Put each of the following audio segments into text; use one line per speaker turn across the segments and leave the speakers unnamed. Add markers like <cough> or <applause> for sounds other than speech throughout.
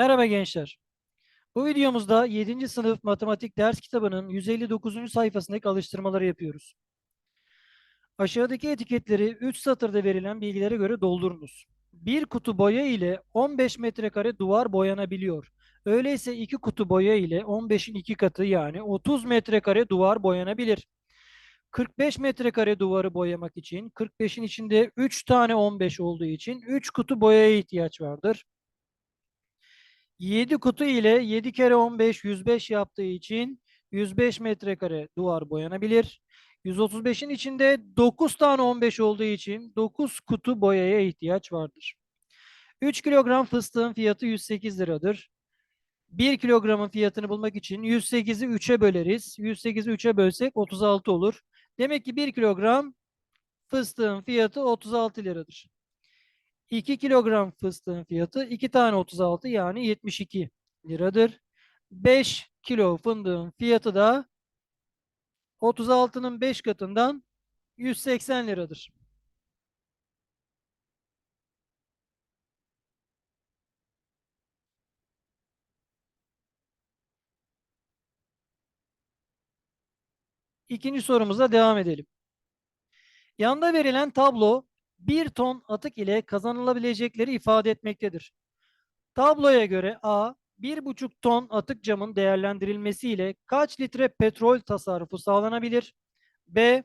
Merhaba gençler. Bu videomuzda 7. sınıf matematik ders kitabının 159. sayfasındaki alıştırmaları yapıyoruz. Aşağıdaki etiketleri 3 satırda verilen bilgilere göre doldurunuz. Bir kutu boya ile 15 metrekare duvar boyanabiliyor. Öyleyse iki kutu boya ile 15'in iki katı yani 30 metrekare duvar boyanabilir. 45 metrekare duvarı boyamak için 45'in içinde 3 tane 15 olduğu için 3 kutu boyaya ihtiyaç vardır. 7 kutu ile 7 kere 15 105 yaptığı için 105 metrekare duvar boyanabilir. 135'in içinde 9 tane 15 olduğu için 9 kutu boyaya ihtiyaç vardır. 3 kilogram fıstığın fiyatı 108 liradır. 1 kilogramın fiyatını bulmak için 108'i 3'e böleriz. 108'i 3'e bölsek 36 olur. Demek ki 1 kilogram fıstığın fiyatı 36 liradır. 2 kilogram fıstığın fiyatı 2 tane 36 yani 72 liradır. 5 kilo fındığın fiyatı da 36'nın 5 katından 180 liradır. İkinci sorumuza devam edelim. Yanda verilen tablo 1 ton atık ile kazanılabilecekleri ifade etmektedir. Tabloya göre A 1,5 ton atık camın değerlendirilmesiyle kaç litre petrol tasarrufu sağlanabilir? B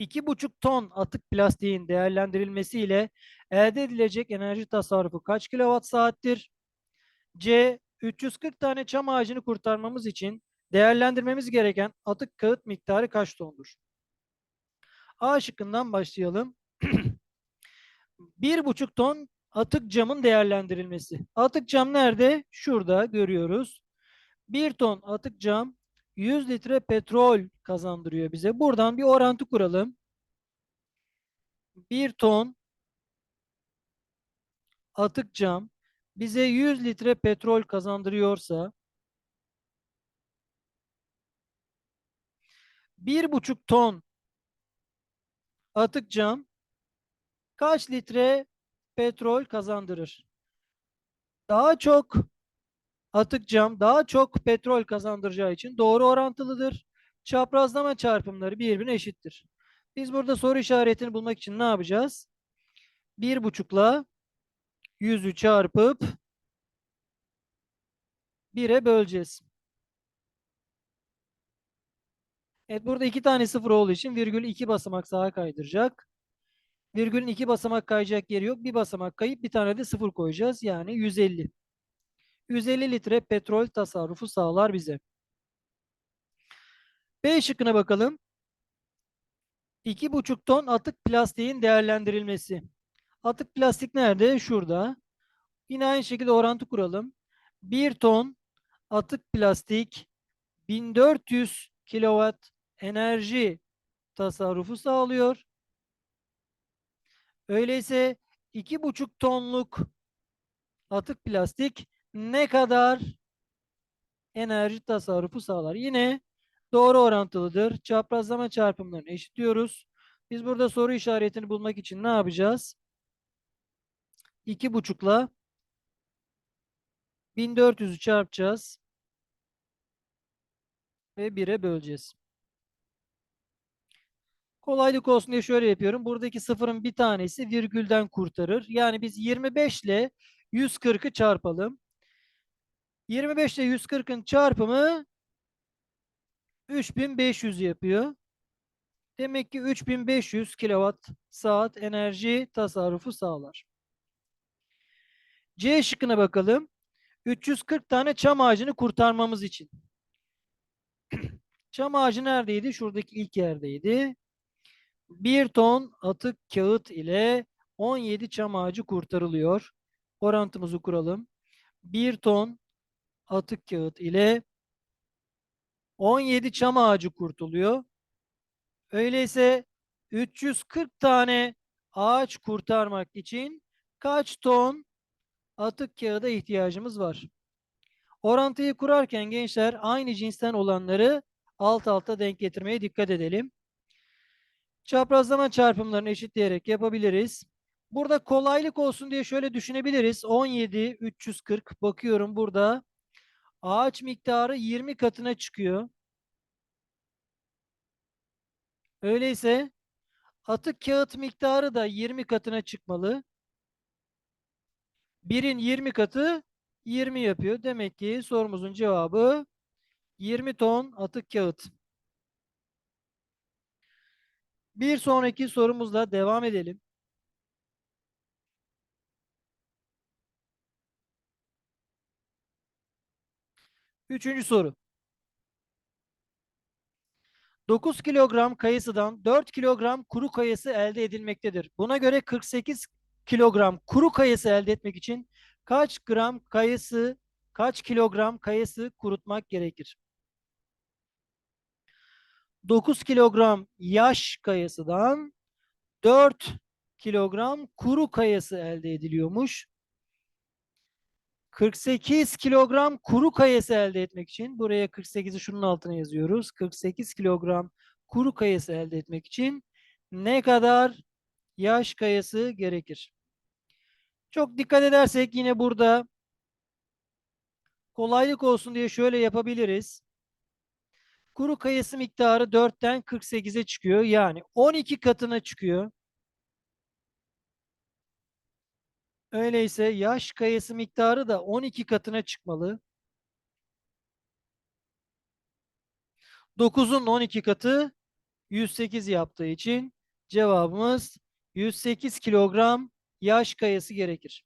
2,5 ton atık plastiğin değerlendirilmesiyle elde edilecek enerji tasarrufu kaç kilowatt saattir? C 340 tane çam ağacını kurtarmamız için değerlendirmemiz gereken atık kağıt miktarı kaç tondur? A şıkkından başlayalım. 1,5 ton atık camın değerlendirilmesi. Atık cam nerede? Şurada görüyoruz. 1 ton atık cam 100 litre petrol kazandırıyor bize. Buradan bir orantı kuralım. 1 ton atık cam bize 100 litre petrol kazandırıyorsa 1,5 ton atık cam kaç litre petrol kazandırır? Daha çok atık cam daha çok petrol kazandıracağı için doğru orantılıdır. Çaprazlama çarpımları birbirine eşittir. Biz burada soru işaretini bulmak için ne yapacağız? 1,5'la 100'ü çarpıp 1'e böleceğiz. Evet burada iki tane sıfır olduğu için virgül iki basamak sağa kaydıracak. Virgülün iki basamak kayacak yeri yok. Bir basamak kayıp bir tane de sıfır koyacağız. Yani 150. 150 litre petrol tasarrufu sağlar bize. B şıkkına bakalım. 2,5 ton atık plastiğin değerlendirilmesi. Atık plastik nerede? Şurada. Yine aynı şekilde orantı kuralım. 1 ton atık plastik 1400 kilowatt enerji tasarrufu sağlıyor. Öyleyse 2,5 tonluk atık plastik ne kadar enerji tasarrufu sağlar? Yine doğru orantılıdır. Çaprazlama çarpımlarını eşitliyoruz. Biz burada soru işaretini bulmak için ne yapacağız? 2,5'la 1400'ü çarpacağız. Ve 1'e böleceğiz. Kolaylık olsun diye şöyle yapıyorum. Buradaki sıfırın bir tanesi virgülden kurtarır. Yani biz 25 ile 140'ı çarpalım. 25 ile 140'ın çarpımı 3500 yapıyor. Demek ki 3500 kilowatt saat enerji tasarrufu sağlar. C şıkkına bakalım. 340 tane çam ağacını kurtarmamız için. <clears throat> Çam ağacı neredeydi? Şuradaki ilk yerdeydi. 1 ton atık kağıt ile 17 çam ağacı kurtarılıyor. Orantımızı kuralım. 1 ton atık kağıt ile 17 çam ağacı kurtuluyor. Öyleyse 340 tane ağaç kurtarmak için kaç ton atık kağıda ihtiyacımız var? Orantıyı kurarken gençler aynı cinsten olanları alt alta denk getirmeye dikkat edelim. Çaprazlama çarpımlarını eşitleyerek yapabiliriz. Burada kolaylık olsun diye şöyle düşünebiliriz. 17, 340 bakıyorum burada. Ağaç miktarı 20 katına çıkıyor. Öyleyse atık kağıt miktarı da 20 katına çıkmalı. Birin 20 katı 20 yapıyor. Demek ki sorumuzun cevabı 20 ton atık kağıt. Bir sonraki sorumuzla devam edelim. Üçüncü soru. 9 kilogram kayısıdan 4 kilogram kuru kayısı elde edilmektedir. Buna göre 48 kilogram kuru kayısı elde etmek için kaç gram kayısı, kaç kilogram kayısı kurutmak gerekir? 9 kilogram yaş kayısıdan 4 kilogram kuru kayısı elde ediliyormuş. 48 kilogram kuru kayısı elde etmek için buraya 48'i şunun altına yazıyoruz. 48 kilogram kuru kayısı elde etmek için ne kadar yaş kayısı gerekir? Çok dikkat edersek yine burada kolaylık olsun diye şöyle yapabiliriz. Kuru kayısı miktarı 4'ten 48'e çıkıyor. Yani 12 katına çıkıyor. Öyleyse yaş kayısı miktarı da 12 katına çıkmalı. 9'un 12 katı 108 yaptığı için cevabımız 108 kilogram yaş kayısı gerekir.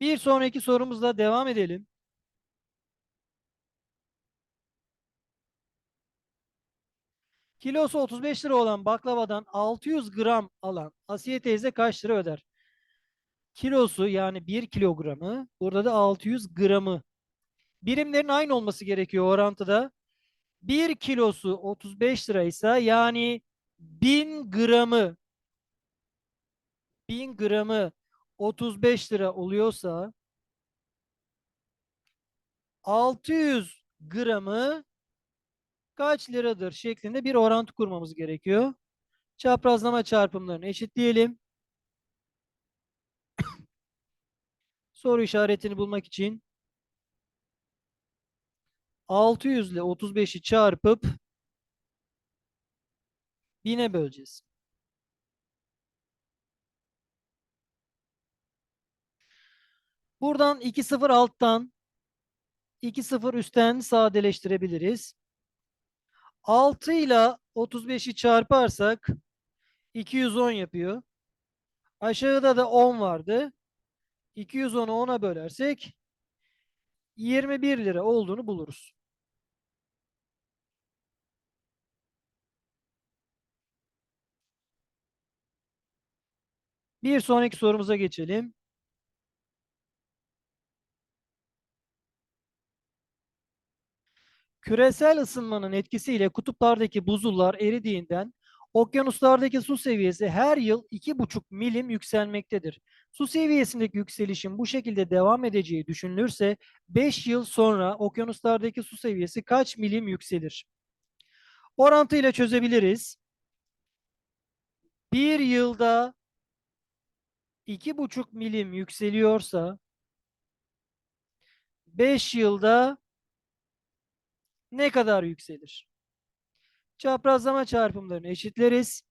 Bir sonraki sorumuzla devam edelim. Kilosu 35 lira olan baklavadan 600 gram alan Asiye teyze kaç lira öder? Kilosu yani 1 kilogramı, burada da 600 gramı. Birimlerin aynı olması gerekiyor orantıda. 1 kilosu 35 liraysa yani 1000 gramı 1000 gramı 35 lira oluyorsa 600 gramı kaç liradır şeklinde bir orantı kurmamız gerekiyor. Çaprazlama çarpımlarını eşitleyelim. <coughs> Soru işaretini bulmak için 600 ile 35'i çarpıp 1000'e böleceğiz. Buradan 2 0 alttan 2 0 üstten sadeleştirebiliriz. 6 ile 35'i çarparsak 210 yapıyor. Aşağıda da 10 vardı. 210'u 10'a bölersek 21 lira olduğunu buluruz. Bir sonraki sorumuza geçelim. Küresel ısınmanın etkisiyle kutuplardaki buzullar eridiğinden okyanuslardaki su seviyesi her yıl 2,5 milim yükselmektedir. Su seviyesindeki yükselişin bu şekilde devam edeceği düşünülürse 5 yıl sonra okyanuslardaki su seviyesi kaç milim yükselir? Orantıyla çözebiliriz. Bir yılda 2,5 milim yükseliyorsa 5 yılda ne kadar yükselir? Çaprazlama çarpımlarını eşitleriz.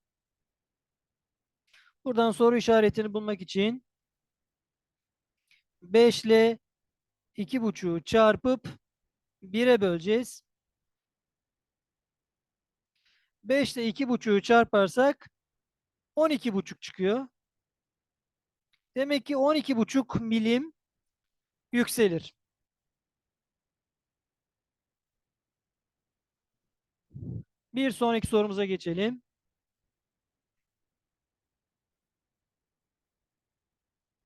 Buradan soru işaretini bulmak için 5 ile 2,5'u çarpıp 1'e böleceğiz. 5 ile 2,5'u çarparsak 12,5 çıkıyor. Demek ki 12,5 milim yükselir. Bir sonraki sorumuza geçelim.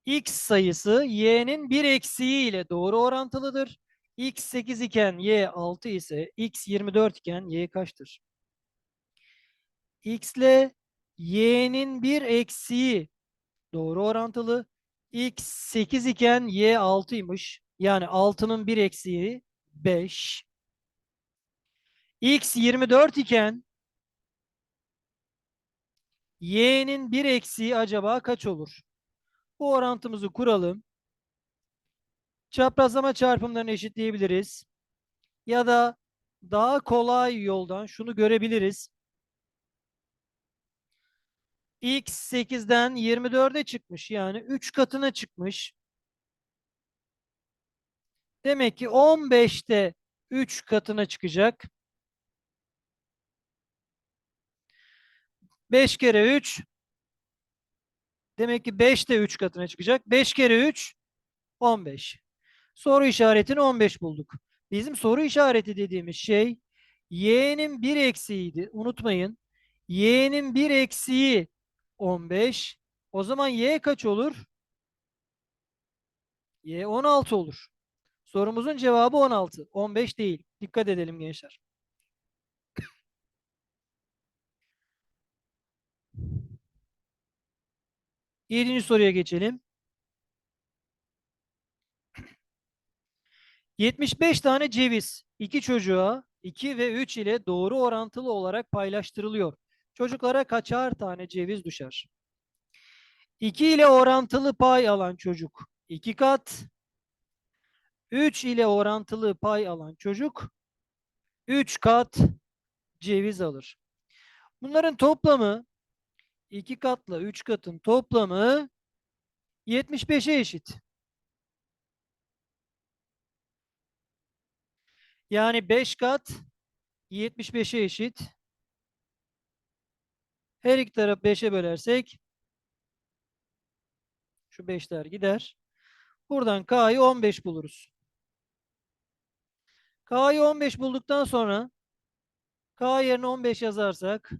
X sayısı y'nin bir eksiği ile doğru orantılıdır. X 8 iken y 6 ise X 24 iken y kaçtır? X ile y'nin bir eksiği doğru orantılı. X 8 iken y 6'ymış. Yani 6'nın bir eksiği 5. X 24 iken y'nin bir eksiği acaba kaç olur? Bu orantımızı kuralım. Çaprazlama çarpımlarını eşitleyebiliriz. Ya da daha kolay yoldan şunu görebiliriz. x 8'den 24'e çıkmış. Yani 3 katına çıkmış. Demek ki 15'te 3 katına çıkacak. 5 kere 3 demek ki 5 de 3 katına çıkacak. 5 kere 3 15. Soru işaretini 15 bulduk. Bizim soru işareti dediğimiz şey y'nin bir eksiğiydi. Unutmayın. y'nin bir eksiği 15. O zaman y kaç olur? y 16 olur. Sorumuzun cevabı 16. 15 değil. Dikkat edelim gençler. Yedinci soruya geçelim. 75 tane ceviz iki çocuğa 2 ve 3 ile doğru orantılı olarak paylaştırılıyor. Çocuklara kaçar tane ceviz düşer? 2 ile orantılı pay alan çocuk 2 kat. 3 ile orantılı pay alan çocuk 3 kat ceviz alır. Bunların toplamı 2 katla 3 katın toplamı 75'e eşit. Yani 5 kat 75'e eşit. Her iki tarafı 5'e bölersek şu 5'ler gider. Buradan K'yı 15 buluruz. K'yı 15 bulduktan sonra K yerine 15 yazarsak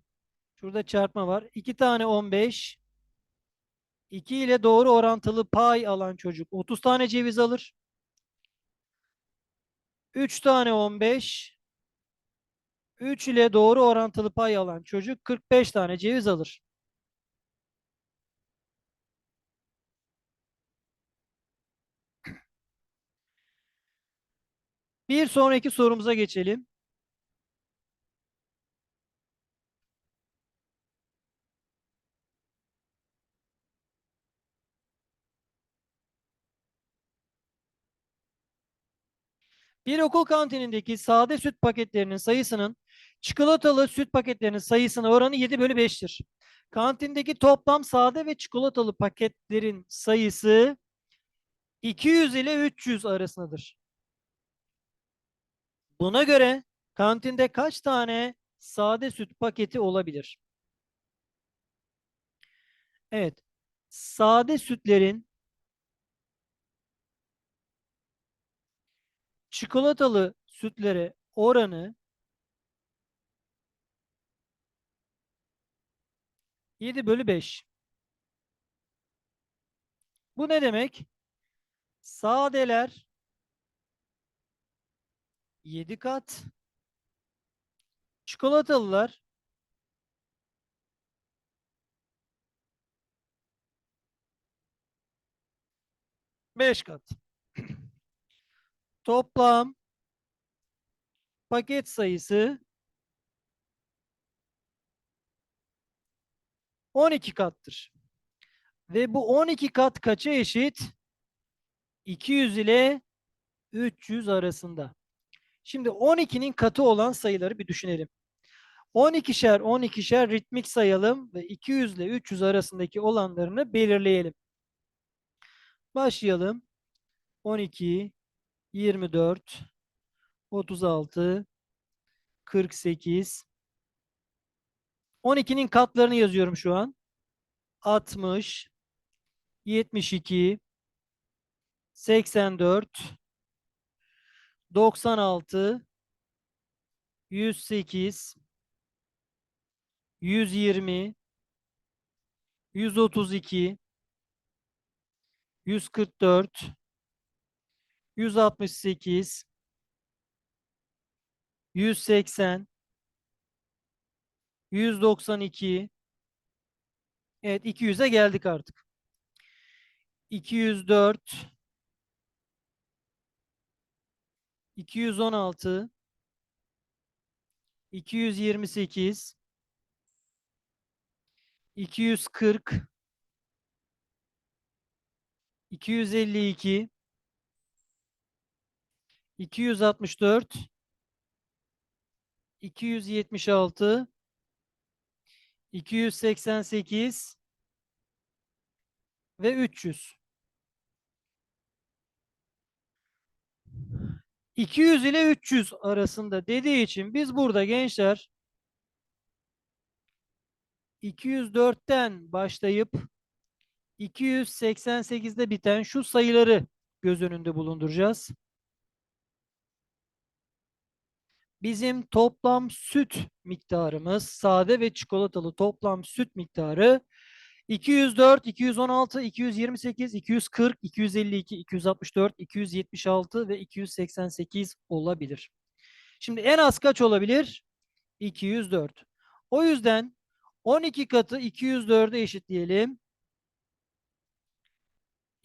şurada çarpma var. 2 tane 15 2 ile doğru orantılı pay alan çocuk 30 tane ceviz alır. 3 tane 15 3 ile doğru orantılı pay alan çocuk 45 tane ceviz alır. Bir sonraki sorumuza geçelim. Bir okul kantinindeki sade süt paketlerinin sayısının çikolatalı süt paketlerinin sayısına oranı 7 bölü 5'tir. Kantindeki toplam sade ve çikolatalı paketlerin sayısı 200 ile 300 arasındadır. Buna göre kantinde kaç tane sade süt paketi olabilir? Evet. Sade sütlerin çikolatalı sütlere oranı 7 bölü 5. Bu ne demek? Sadeler 7 kat. Çikolatalılar 5 kat. Toplam paket sayısı 12 kattır. Ve bu 12 kat kaça eşit? 200 ile 300 arasında. Şimdi 12'nin katı olan sayıları bir düşünelim. 12'şer 12'şer ritmik sayalım ve 200 ile 300 arasındaki olanlarını belirleyelim. Başlayalım. 12, 24, 36, 48. 12'nin katlarını yazıyorum şu an. 60, 72, 84, 96, 108, 120, 132, 144, 168, 180, 192, evet 200'e geldik artık. 204, 216, 228, 240 252 264 276 288 ve 300. 200 ile 300 arasında dediği için biz burada gençler 204'ten başlayıp 288'de biten şu sayıları göz önünde bulunduracağız. Bizim toplam süt miktarımız sade ve çikolatalı toplam süt miktarı 204, 216, 228, 240, 252, 264, 276 ve 288 olabilir. Şimdi en az kaç olabilir? 204. O yüzden 12 katı 204'e eşitleyelim.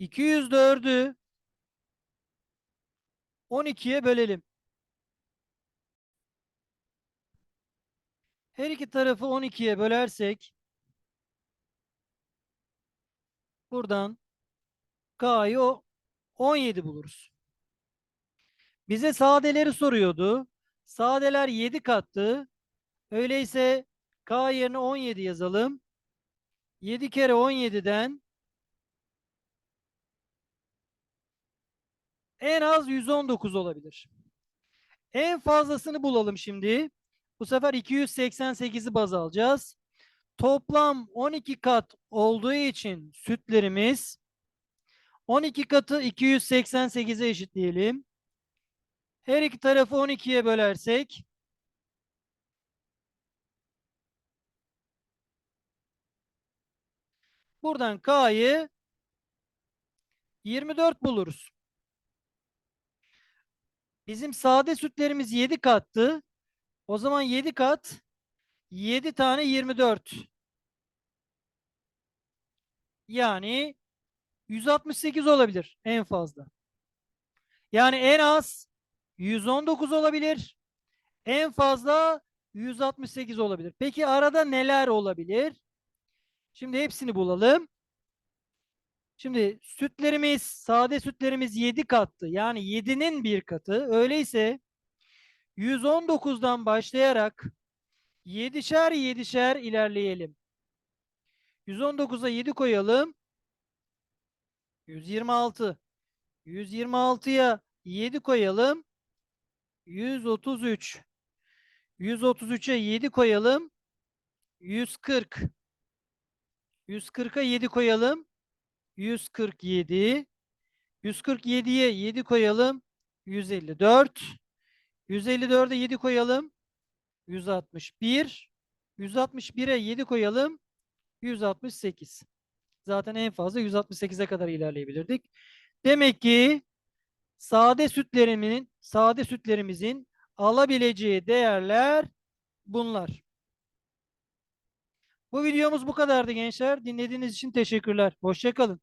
204'ü 12'ye bölelim. Her iki tarafı 12'ye bölersek buradan K'yı o 17 buluruz. Bize sadeleri soruyordu. Sadeler 7 kattı. Öyleyse K yerine 17 yazalım. 7 kere 17'den en az 119 olabilir. En fazlasını bulalım şimdi. Bu sefer 288'i baz alacağız. Toplam 12 kat olduğu için sütlerimiz 12 katı 288'e eşitleyelim. Her iki tarafı 12'ye bölersek buradan K'yı 24 buluruz. Bizim sade sütlerimiz 7 kattı. O zaman 7 kat 7 tane 24. Yani 168 olabilir en fazla. Yani en az 119 olabilir. En fazla 168 olabilir. Peki arada neler olabilir? Şimdi hepsini bulalım. Şimdi sütlerimiz, sade sütlerimiz 7 kattı. Yani 7'nin bir katı. Öyleyse 119'dan başlayarak 7'şer 7'şer ilerleyelim. 119'a 7 koyalım. 126. 126'ya 7 koyalım. 133. 133'e 7 koyalım. 140. 140'a 7 koyalım. 147. 147'ye 7 koyalım. 154. 154'e 7 koyalım. 161. 161'e 7 koyalım. 168. Zaten en fazla 168'e kadar ilerleyebilirdik. Demek ki sade sütlerimin, sade sütlerimizin alabileceği değerler bunlar. Bu videomuz bu kadardı gençler. Dinlediğiniz için teşekkürler. Hoşçakalın.